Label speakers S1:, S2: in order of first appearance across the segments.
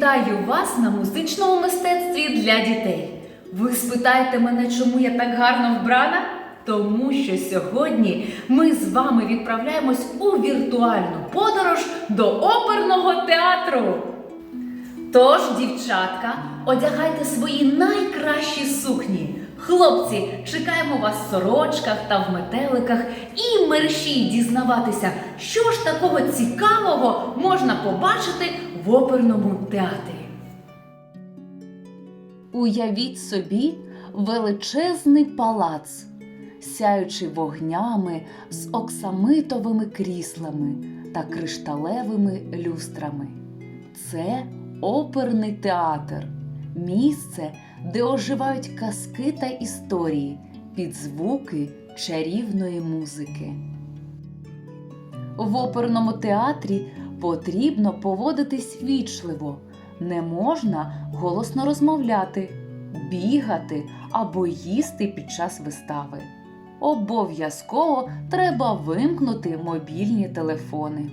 S1: Вітаю вас на музичному мистецтві для дітей. Ви спитаєте мене, чому я так гарно вбрана? Тому що сьогодні ми з вами відправляємось у віртуальну подорож до оперного театру. Тож, дівчатка, одягайте свої найкращі сукні. Хлопці, чекаємо вас в сорочках та в метеликах і мерщій дізнаватися, що ж такого цікавого можна побачити в оперному театрі. Уявіть собі величезний палац, сяючи вогнями з оксамитовими кріслами та кришталевими люстрами. Це оперний театр, місце, де оживають казки та історії під звуки чарівної музики. В оперному театрі потрібно поводитись вічливо, не можна голосно розмовляти, бігати або їсти під час вистави. Обов'язково треба вимкнути мобільні телефони.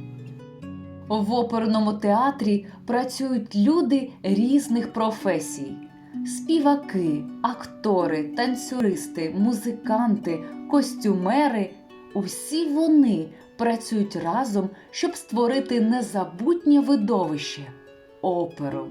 S1: В оперному театрі працюють люди різних професій: співаки, актори, танцюристи, музиканти, костюмери. Усі вони працюють разом, щоб створити незабутнє видовище оперу.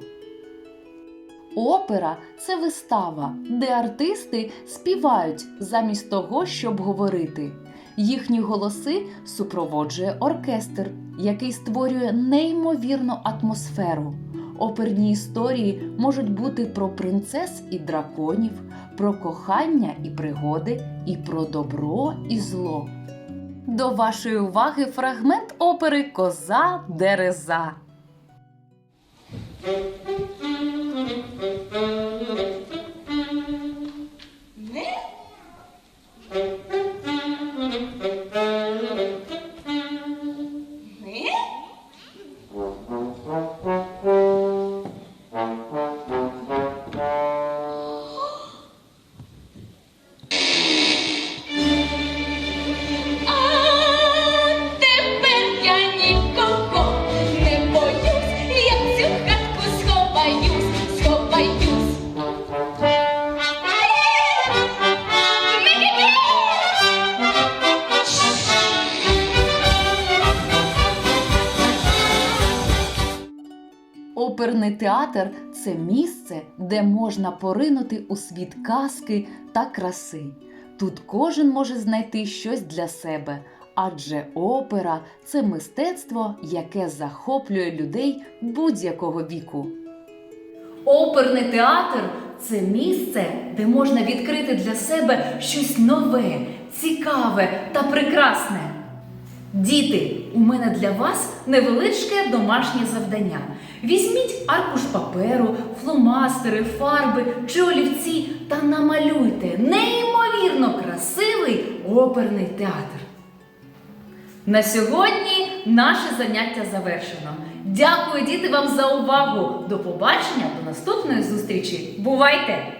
S1: Опера це вистава, де артисти співають замість того, щоб говорити. Їхні голоси супроводжує оркестр, який створює неймовірну атмосферу. Оперні історії можуть бути про принцес і драконів, про кохання і пригоди, і про добро і зло. До вашої уваги фрагмент опери Коза Дереза. Оперний театр це місце, де можна поринути у світ казки та краси. Тут кожен може знайти щось для себе, адже опера це мистецтво, яке захоплює людей будь-якого віку. Оперний театр це місце, де можна відкрити для себе щось нове, цікаве та прекрасне. Діти, у мене для вас невеличке домашнє завдання. Візьміть аркуш паперу, фломастери, фарби чи олівці та намалюйте неймовірно красивий оперний театр. На сьогодні наше заняття завершено. Дякую, діти, вам за увагу. До побачення, до наступної зустрічі. Бувайте!